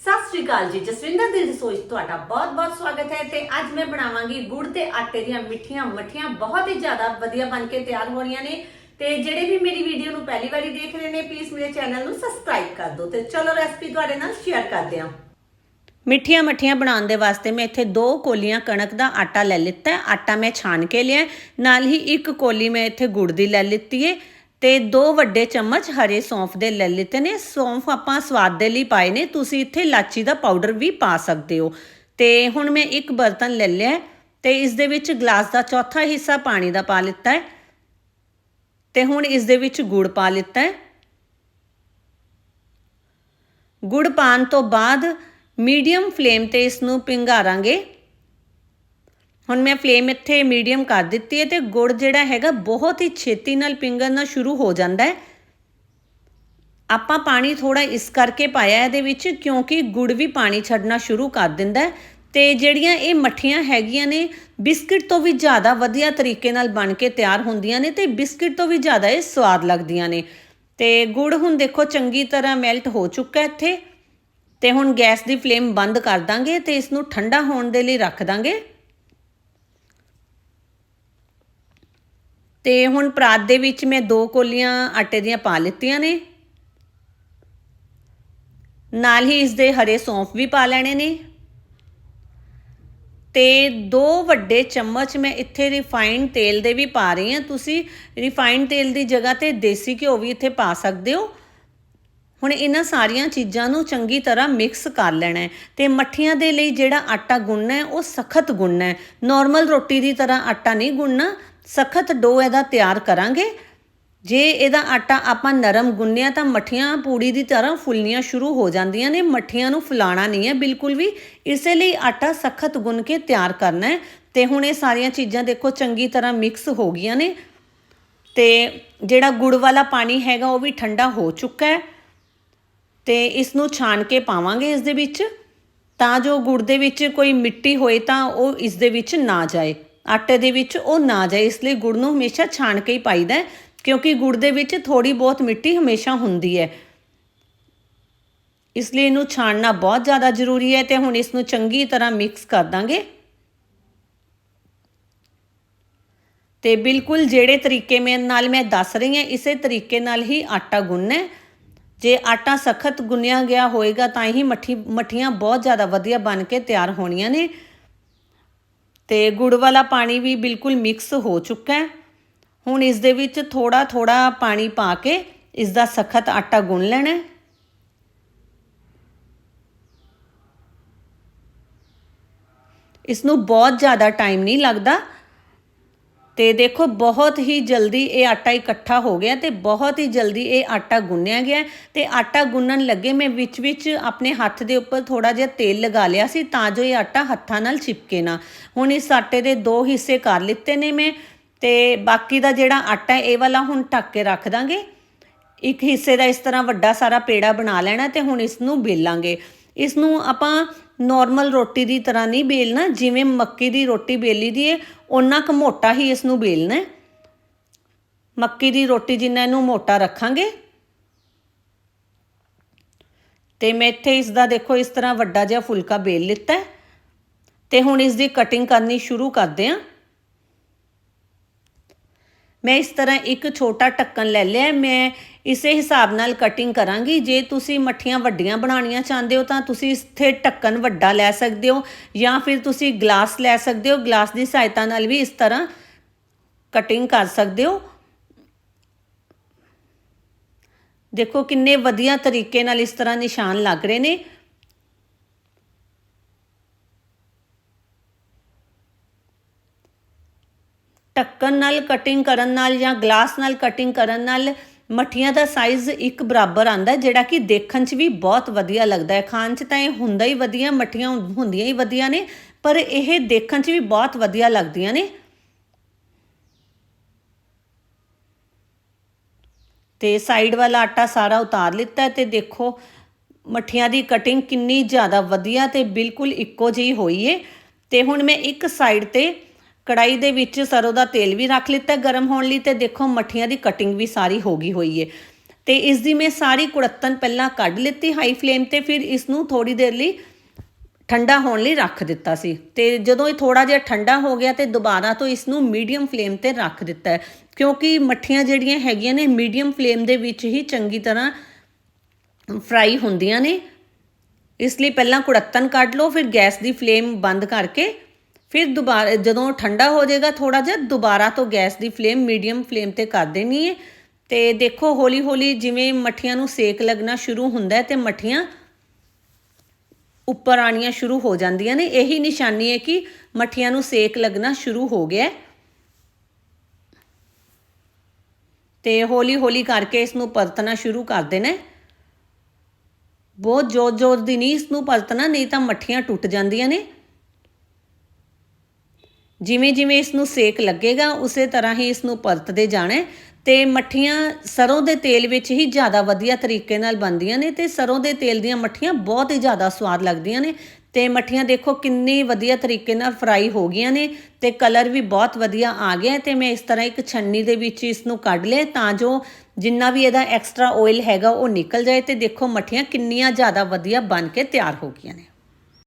ਸਤਿ ਸ਼੍ਰੀ ਅਕਾਲ ਜੀ, ਜਸਵਿੰਦਰ ਦੀ ਰਸੋਈ 'ਚ ਤੁਹਾਡਾ ਬਹੁਤ-ਬਹੁਤ ਸਵਾਗਤ ਹੈ ਤੇ ਅੱਜ ਮੈਂ ਬਣਾਵਾਂਗੀ ਗੁੜ ਤੇ ਆਟੇ ਦੀਆਂ ਮਿੱਠੀਆਂ ਮੱਠੀਆਂ ਬਹੁਤ ਹੀ ਜ਼ਿਆਦਾ ਵਧੀਆ ਬਣ ਕੇ ਤਿਆਰ ਹੋ ਰਹੀਆਂ ਨੇ ਤੇ ਜਿਹੜੇ ਵੀ ਮੇਰੀ ਵੀਡੀਓ ਨੂੰ ਪਹਿਲੀ ਵਾਰੀ ਦੇਖ ਰਹੇ ਨੇ ਪਲੀਜ਼ ਮੇਰੇ ਚੈਨਲ ਨੂੰ ਸਬਸਕ੍ਰਾਈਬ ਕਰ ਦਿਓ ਤੇ ਚਲੋ ਰੈਸਪੀ ਤੁਹਾਡੇ ਨਾਲ ਸ਼ੇਅਰ ਕਰਦੇ ਹਾਂ। ਮਿੱਠੀਆਂ ਮੱਠੀਆਂ ਬਣਾਉਣ ਦੇ ਵਾਸਤੇ ਮੈਂ ਇੱਥੇ ਦੋ ਕੋਲੀਆਂ ਕਣਕ ਦਾ ਆਟਾ ਲੈ ਲਿੱਤਾ ਆਟਾ ਮੈਂ ਛਾਣ ਕੇ ਲਿਆ ਨਾਲ ਹੀ ਇੱਕ ਕੋਲੀ ਮੈਂ ਇੱਥੇ ਗੁੜ ਦੀ ਲੈ ਲਿੱਤੀ ਹੈ। ਤੇ ਦੋ ਵੱਡੇ ਚਮਚ ਹਰੇ ਸੌਂਫ ਦੇ ਲੈ ਲਿੱਤੇ ਨੇ। ਸੌਂਫ ਆਪਾਂ ਸਵਾਦ ਦੇ ਲਈ ਪਾਏ ਨੇ। ਤੁਸੀਂ ਇੱਥੇ ਲਾਚੀ ਦਾ ਪਾਊਡਰ ਵੀ ਪਾ ਸਕਦੇ ਹੋ। ਤੇ ਹੁਣ ਮੈਂ ਇੱਕ ਬਰਤਨ ਲੈ ਲਿਆ ਹੈ ਤੇ ਇਸ ਦੇ ਵਿੱਚ ਗਲਾਸ ਦਾ ਚੌਥਾ ਹਿੱਸਾ ਪਾਣੀ ਦਾ ਪਾ ਲਿੱਤਾ ਹੈ। ਤੇ ਹੁਣ ਇਸ ਦੇ ਵਿੱਚ ਗੁੜ ਪਾ ਲਿੱਤਾ ਹੈ। ਗੁੜ ਪਾਣ ਤੋਂ ਬਾਅਦ ਮੀਡੀਅਮ ਫਲੇਮ ਤੇ ਇਸ ਨੂੰ ਪਿੰਗਾਰਾਂਗੇ। ਹੁਣ ਮੈਂ ਫਲੇਮ ਇੱਥੇ ਮੀਡੀਅਮ ਕਰ ਦਿੱਤੀ ਹੈ ਤੇ ਗੁੜ ਜਿਹੜਾ ਹੈਗਾ ਬਹੁਤ ਹੀ ਛੇਤੀ ਨਾਲ ਪਿੰਗਰਨਾ ਸ਼ੁਰੂ ਹੋ ਜਾਂਦਾ ਹੈ। ਆਪਾਂ ਪਾਣੀ ਥੋੜਾ ਇਸ ਕਰਕੇ ਪਾਇਆ ਇਹਦੇ ਵਿੱਚ ਕਿਉਂਕਿ ਗੁੜ ਵੀ ਪਾਣੀ ਛੱਡਣਾ ਸ਼ੁਰੂ ਕਰ ਦਿੰਦਾ ਹੈ ਤੇ ਜਿਹੜੀਆਂ ਇਹ ਮੱਠੀਆਂ ਹੈਗੀਆਂ ਨੇ, ਬਿਸਕਿਟ ਤੋਂ ਵੀ ਜ਼ਿਆਦਾ ਵਧੀਆ ਤਰੀਕੇ ਨਾਲ ਬਣ ਕੇ ਤਿਆਰ ਹੁੰਦੀਆਂ ਨੇ ਤੇ ਬਿਸਕਿਟ ਤੋਂ ਵੀ ਜ਼ਿਆਦਾ ਇਹ ਸਵਾਦ ਲੱਗਦੀਆਂ ਨੇ। ਤੇ ਗੁੜ ਹੁਣ ਦੇਖੋ ਚੰਗੀ ਤਰ੍ਹਾਂ ਮੈਲਟ ਹੋ ਚੁੱਕਾ ਇੱਥੇ ਤੇ ਹੁਣ ਗੈਸ ਦੀ ਫਲੇਮ ਬੰਦ ਕਰ ਦਾਂਗੇ ਤੇ ਇਸ ਨੂੰ ਠੰਡਾ ਹੋਣ ਦੇ ਲਈ ਰੱਖ ਦਾਂਗੇ। ਤੇ ਹੁਣ ਪਰਾਤ ਦੇ ਵਿੱਚ ਮੈਂ ਦੋ ਕੋਲੀਆਂ ਆਟੇ ਦੀਆਂ ਪਾ ਲਿੱਤੀਆਂ ਨੇ। ਨਾਲ ਹੀ ਇਸ ਦੇ ਹਰੇ ਸੌਂਫ ਵੀ ਪਾ ਲੈਣੇ ਨੇ। ਤੇ ਦੋ ਵੱਡੇ ਚਮਚ ਮੈਂ ਇੱਥੇ ਰਿਫਾਈਨਡ ਤੇਲ ਦੇ ਵੀ ਪਾ ਰਹੀ ਹਾਂ। ਤੁਸੀਂ ਰਿਫਾਈਨਡ ਤੇਲ ਦੀ ਜਗ੍ਹਾ ਤੇ ਦੇਸੀ ਘਿਓ ਵੀ ਇੱਥੇ ਪਾ ਸਕਦੇ ਹੋ। ਹੁਣ ਇਹਨਾਂ ਸਾਰੀਆਂ ਚੀਜ਼ਾਂ ਨੂੰ ਚੰਗੀ ਤਰ੍ਹਾਂ ਮਿਕਸ ਕਰ ਲੈਣਾ ਹੈ ਤੇ ਮੱਠੀਆਂ ਦੇ ਲਈ ਜਿਹੜਾ ਆਟਾ ਗੁੰਨਣਾ ਹੈ, ਉਹ ਸਖਤ ਗੁੰਨਣਾ ਹੈ। ਨਾਰਮਲ ਰੋਟੀ ਦੀ ਤਰ੍ਹਾਂ ਆਟਾ ਨਹੀਂ ਗੁੰਨਣਾ ਸਖਤ ਡੋ ਇਹਦਾ ਤਿਆਰ ਕਰਾਂਗੇ। ਜੇ ਇਹਦਾ ਆਟਾ ਆਪਾਂ ਨਰਮ ਗੁੰਨਿਆ ਤਾਂ ਮੱਠੀਆਂ ਪੂੜੀ ਦੀ ਤਰ੍ਹਾਂ ਫੁੱਲਣੀਆਂ ਸ਼ੁਰੂ ਹੋ ਜਾਂਦੀਆਂ ਨੇ। ਮੱਠੀਆਂ ਨੂੰ ਫੁਲਾਣਾ ਨਹੀਂ ਹੈ ਬਿਲਕੁਲ ਵੀ। ਇਸੇ ਲਈ ਆਟਾ ਸਖਤ ਗੁੰਨ ਕੇ ਤਿਆਰ ਕਰਨਾ ਹੈ। ਤੇ ਹੁਣ ਇਹ ਸਾਰੀਆਂ ਚੀਜ਼ਾਂ ਦੇਖੋ ਚੰਗੀ ਤਰ੍ਹਾਂ ਮਿਕਸ ਹੋ ਗਈਆਂ ਨੇ। ਤੇ ਜਿਹੜਾ ਗੁੜ ਵਾਲਾ ਪਾਣੀ ਹੈਗਾ ਉਹ ਵੀ ਠੰਡਾ ਹੋ ਚੁੱਕਾ ਹੈ। ਤੇ ਇਸ ਨੂੰ ਛਾਣ ਕੇ ਪਾਵਾਂਗੇ ਇਸ ਦੇ ਵਿੱਚ। ਤਾਂ ਜੋ ਗੁੜ ਦੇ ਵਿੱਚ ਕੋਈ ਮਿੱਟੀ ਹੋਏ ਤਾਂ ਉਹ ਇਸ ਦੇ ਵਿੱਚ ਨਾ ਜਾਏ। ਆਟੇ ਦੇ ਵਿੱਚ ਉਹ ਨਾ ਜਾਏ, ਇਸ ਲਈ ਗੁੜ ਨੂੰ ਹਮੇਸ਼ਾ ਛਾਣ ਕੇ ਹੀ ਪਾਈਦਾ ਕਿਉਂਕਿ ਗੁੜ ਦੇ ਵਿੱਚ ਥੋੜੀ ਬਹੁਤ ਮਿੱਟੀ ਹਮੇਸ਼ਾ ਹੁੰਦੀ ਹੈ। ਇਸ ਲਈ ਇਹਨੂੰ ਛਾਣਨਾ ਬਹੁਤ ਜ਼ਿਆਦਾ ਜ਼ਰੂਰੀ ਹੈ ਤੇ ਹੁਣ ਇਸ ਨੂੰ ਚੰਗੀ ਤਰ੍ਹਾਂ ਮਿਕਸ ਕਰ ਦਾਂਗੇ। ਤੇ ਬਿਲਕੁਲ ਜਿਹੜੇ ਤਰੀਕੇ ਮੈਂ ਨਾਲ ਮੈਂ ਦੱਸ ਰਹੀ ਹਾਂ, ਇਸੇ ਤਰੀਕੇ ਨਾਲ ਹੀ ਆਟਾ ਗੁੰਨਣਾ ਜੇ ਆਟਾ ਸਖਤ ਗੁੰਨਿਆ ਗਿਆ ਹੋਏਗਾ ਤਾਂ ਹੀ ਮੱਠੀ ਮੱਠੀਆਂ ਬਹੁਤ ਜ਼ਿਆਦਾ ਵਧੀਆ ਬਣ ਕੇ ਤਿਆਰ ਹੋਣੀਆਂ ਨੇ। ਤੇ ਗੁੜ ਵਾਲਾ ਪਾਣੀ ਵੀ ਬਿਲਕੁਲ ਮਿਕਸ ਹੋ ਚੁੱਕਾ ਹੈ। ਹੁਣ ਇਸ ਦੇ ਵਿੱਚ ਥੋੜਾ ਥੋੜਾ ਪਾਣੀ ਪਾ ਕੇ ਇਸ ਦਾ ਸਖਤ ਆਟਾ ਗੁੰਨ ਲੈਣਾ ਹੈ। ਇਸ ਨੂੰ ਬਹੁਤ ਜ਼ਿਆਦਾ ਟਾਈਮ ਨਹੀਂ ਲੱਗਦਾ। ਤੇ ਦੇਖੋ, ਬਹੁਤ ਹੀ ਜਲਦੀ ਇਹ ਆਟਾ ਇਕੱਠਾ ਹੋ ਗਿਆ ਤੇ ਬਹੁਤ ਹੀ ਜਲਦੀ ਇਹ ਆਟਾ ਗੁੰਨਿਆ ਗਿਆ ਤੇ ਆਟਾ ਗੁੰਨਣ ਲੱਗੇ ਮੈਂ ਵਿੱਚ ਵਿੱਚ ਆਪਣੇ ਹੱਥ ਦੇ ਉੱਪਰ ਥੋੜਾ ਜਿਹਾ ਤੇਲ ਲਗਾ ਲਿਆ ਸੀ ਤਾਂ ਜੋ ਇਹ ਆਟਾ ਹੱਥਾਂ ਨਾਲ ਚਿਪਕੇ ਨਾ। ਹੁਣ ਇਸ ਆਟੇ ਦੇ ਦੋ ਹਿੱਸੇ ਕਰ ਲਿੱਤੇ ਨੇ ਮੈਂ ਤੇ ਬਾਕੀ ਦਾ ਜਿਹੜਾ ਆਟਾ ਇਹ ਵਾਲਾ ਹੁਣ ਢੱਕ ਕੇ ਰੱਖ ਦਾਂਗੇ। ਇੱਕ ਹਿੱਸੇ ਦਾ ਇਸ ਤਰ੍ਹਾਂ ਵੱਡਾ ਸਾਰਾ ਪੇੜਾ ਬਣਾ ਲੈਣਾ ਤੇ ਹੁਣ ਇਸ ਨੂੰ ਬੇਲਾਂਗੇ ਇਸ ਨੂੰ ਆਪਾਂ ਨਾਰਮਲ ਰੋਟੀ ਦੀ ਤਰ੍ਹਾਂ ਨਹੀਂ ਬੇਲਣਾ, ਜਿਵੇਂ ਮੱਕੀ ਦੀ ਰੋਟੀ ਬੇਲੀ ਦੀ ਹੈ ਉਹਨਾਂ ਕੁ ਮੋਟਾ ਹੀ ਇਸ ਨੂੰ ਬੇਲਣਾ ਹੈ ਮੱਕੀ ਦੀ ਰੋਟੀ ਜਿੰਨਾ ਇਹਨੂੰ ਮੋਟਾ ਰੱਖਾਂਗੇ। ਤੇ ਮੈਂ ਇੱਥੇ ਇਸ ਦਾ ਦੇਖੋ, ਇਸ ਤਰ੍ਹਾਂ ਵੱਡਾ ਜਿਹਾ ਫੁਲਕਾ ਬੇਲ ਲਿੱਤਾ ਹੈ ਤੇ ਹੁਣ ਇਸ ਦੀ ਕਟਿੰਗ ਕਰਨੀ ਸ਼ੁਰੂ ਕਰਦੇ ਹਾਂ ਮੈਂ ਇਸ ਤਰ੍ਹਾਂ ਇੱਕ ਛੋਟਾ ਢੱਕਣ ਲੈ ਲਿਆ, ਮੈਂ ਇਸੇ ਹਿਸਾਬ ਨਾਲ ਕਟਿੰਗ ਕਰਾਂਗੀ। ਜੇ ਤੁਸੀਂ ਮੱਠੀਆਂ ਵੱਡੀਆਂ ਬਣਾਉਣੀਆਂ ਚਾਹੁੰਦੇ ਹੋ ਤਾਂ ਤੁਸੀਂ ਇੱਥੇ ਢੱਕਣ ਵੱਡਾ ਲੈ ਸਕਦੇ ਹੋ ਜਾਂ ਫਿਰ ਤੁਸੀਂ ਗਲਾਸ ਲੈ ਸਕਦੇ ਹੋ। ਗਲਾਸ ਦੀ ਸਹਾਇਤਾ ਨਾਲ ਵੀ ਇਸ ਤਰ੍ਹਾਂ ਕਟਿੰਗ ਕਰ ਸਕਦੇ ਹੋ। ਦੇਖੋ ਕਿੰਨੇ ਵਧੀਆ ਤਰੀਕੇ ਨਾਲ ਇਸ ਤਰ੍ਹਾਂ ਨਿਸ਼ਾਨ ਲੱਗ ਰਹੇ ਨੇ। ਢੱਕਣ ਨਾਲ ਕਟਿੰਗ ਕਰਨ ਨਾਲ ਜਾਂ ਗਲਾਸ ਨਾਲ ਕਟਿੰਗ ਕਰਨ ਨਾਲ ਮੱਠੀਆਂ ਦਾ ਸਾਈਜ਼ ਇੱਕ ਬਰਾਬਰ ਆਂਦਾ, ਜਿਹੜਾ ਕਿ ਦੇਖਣ 'ਚ ਵੀ ਬਹੁਤ ਵਧੀਆ ਲੱਗਦਾ ਹੈ। ਖਾਣ 'ਚ ਤਾਂ ਇਹ ਹੁੰਦਾ ਹੀ ਵਧੀਆ, ਮੱਠੀਆਂ ਹੁੰਦੀਆਂ ਹੀ ਵਧੀਆ ਨੇ, ਪਰ ਇਹ ਦੇਖਣ 'ਚ ਵੀ ਬਹੁਤ ਵਧੀਆ ਲੱਗਦੀਆਂ ਨੇ। ਤੇ ਸਾਈਡ ਵਾਲਾ ਆਟਾ ਸਾਰਾ ਉਤਾਰ ਲਿੱਤਾ ਤੇ ਦੇਖੋ, ਮੱਠੀਆਂ ਦੀ ਕਟਿੰਗ ਕਿੰਨੀ ਜ਼ਿਆਦਾ ਵਧੀਆ ਤੇ ਬਿਲਕੁਲ ਇੱਕੋ ਜਿਹੀ ਹੋਈ ਏ। ਤੇ ਹੁਣ ਮੈਂ ਇੱਕ ਸਾਈਡ ਤੇ ਕੜਾਈ ਦੇ ਵਿੱਚ ਸਰੋਂ ਦਾ ਤੇਲ ਵੀ ਰੱਖ ਲਿੱਤਾ ਗਰਮ ਹੋਣ ਲਈ ਤੇ ਦੇਖੋ ਮੱਠੀਆਂ ਦੀ ਕਟਿੰਗ ਵੀ ਸਾਰੀ ਹੋ ਗਈ ਹੋਈ ਹੈ ਤੇ ਇਸ ਦੀ ਮੈਂ ਸਾਰੀ ਕੁੜੱਤਨ ਪਹਿਲਾਂ ਕੱਢ ਲਿੱਤੀ ਹਾਈ ਫਲੇਮ ਤੇ ਫਿਰ ਇਸ ਨੂੰ ਥੋੜੀ ਦੇਰ ਲਈ ਠੰਡਾ ਹੋਣ ਲਈ ਰੱਖ ਦਿੱਤਾ ਸੀ। ਤੇ ਜਦੋਂ ਇਹ ਥੋੜਾ ਜਿਹਾ ਠੰਡਾ ਹੋ ਗਿਆ ਤੇ ਦੁਬਾਰਾ ਤੋਂ ਇਸ ਨੂੰ ਮੀਡੀਅਮ ਫਲੇਮ ਤੇ ਰੱਖ ਦਿੱਤਾ ਕਿਉਂਕਿ ਮੱਠੀਆਂ ਜਿਹੜੀਆਂ ਹੈਗੀਆਂ ਨੇ ਮੀਡੀਅਮ ਫਲੇਮ ਦੇ ਵਿੱਚ ਹੀ ਚੰਗੀ ਤਰ੍ਹਾਂ ਫਰਾਈ ਹੁੰਦੀਆਂ ਨੇ। ਇਸ ਲਈ ਪਹਿਲਾਂ ਕੁੜੱਤਨ ਕੱਢ ਲਓ, ਫਿਰ ਗੈਸ ਦੀ ਫਲੇਮ ਬੰਦ ਕਰਕੇ ਫਿਰ ਦੁਬਾਰਾ ਜਦੋਂ ਠੰਡਾ ਹੋ ਜਾਏਗਾ ਥੋੜਾ ਜਿਹਾ ਦੁਬਾਰਾ ਤੋਂ ਗੈਸ ਦੀ ਫਲੇਮ ਮੀਡੀਅਮ ਫਲੇਮ ਤੇ ਕਰ ਦੇਣੀ ਹੈ। ਤੇ ਦੇਖੋ ਹੌਲੀ ਹੌਲੀ ਜਿਵੇਂ ਮੱਠੀਆਂ ਨੂੰ ਸੇਕ ਲੱਗਣਾ ਸ਼ੁਰੂ ਹੁੰਦਾ ਹੈ ਤੇ ਮੱਠੀਆਂ ਉੱਪਰ ਆਣੀਆਂ ਸ਼ੁਰੂ ਹੋ ਜਾਂਦੀਆਂ ਨੇ। ਇਹੀ ਨਿਸ਼ਾਨੀ ਹੈ ਕਿ ਮੱਠੀਆਂ ਨੂੰ ਸੇਕ ਲੱਗਣਾ ਸ਼ੁਰੂ ਹੋ ਗਿਆ ਹੈ। ਤੇ ਹੌਲੀ ਹੌਲੀ ਕਰਕੇ ਇਸ ਨੂੰ ਪਰਤਣਾ ਸ਼ੁਰੂ ਕਰ ਦੇਣਾ ਬਹੁਤ ਜ਼ੋਰ ਜ਼ੋਰ ਦੀ ਨਹੀਂ ਇਸ ਨੂੰ ਪਰਤਣਾ ਨਹੀਂ ਤਾਂ ਮੱਠੀਆਂ ਟੁੱਟ ਜਾਂਦੀਆਂ ਨੇ। ਜਿਵੇਂ ਜਿਵੇਂ ਇਸ ਨੂੰ ਸੇਕ ਲੱਗੇਗਾ, ਉਸੇ ਤਰ੍ਹਾਂ ਹੀ ਇਸ ਨੂੰ ਪਰਤਦੇ ਜਾਣਾ ਹੈ। ਤੇ ਮੱਠੀਆਂ ਸਰੋਂ ਦੇ ਤੇਲ ਵਿੱਚ ਹੀ ਜ਼ਿਆਦਾ ਵਧੀਆ ਤਰੀਕੇ ਨਾਲ ਬਣਦੀਆਂ ਨੇ ਤੇ ਸਰੋਂ ਦੇ ਤੇਲ ਦੀਆਂ ਮੱਠੀਆਂ ਬਹੁਤ ਹੀ ਜ਼ਿਆਦਾ ਸਵਾਦ ਲੱਗਦੀਆਂ ਨੇ। ਤੇ ਮੱਠੀਆਂ ਦੇਖੋ ਕਿੰਨੀ ਵਧੀਆ ਤਰੀਕੇ ਨਾਲ ਫਰਾਈ ਹੋ ਗਈਆਂ ਨੇ ਤੇ ਕਲਰ ਵੀ ਬਹੁਤ ਵਧੀਆ ਆ ਗਿਆ ਹੈ ਤੇ ਮੈਂ ਇਸ ਤਰ੍ਹਾਂ ਇੱਕ ਛੰਨੀ ਦੇ ਵਿੱਚ ਇਸ ਨੂੰ ਕੱਢ ਲਿਆ ਤਾਂ ਜੋ ਜਿੰਨਾ ਵੀ ਇਹਦਾ ਐਕਸਟਰਾ ਆਇਲ ਹੈਗਾ ਉਹ ਨਿਕਲ ਜਾਏ ਤੇ ਦੇਖੋ ਮੱਠੀਆਂ ਕਿੰਨੀਆਂ ਜ਼ਿਆਦਾ ਵਧੀਆ ਬਣ ਕੇ ਤਿਆਰ ਹੋ ਗਈਆਂ ਨੇ।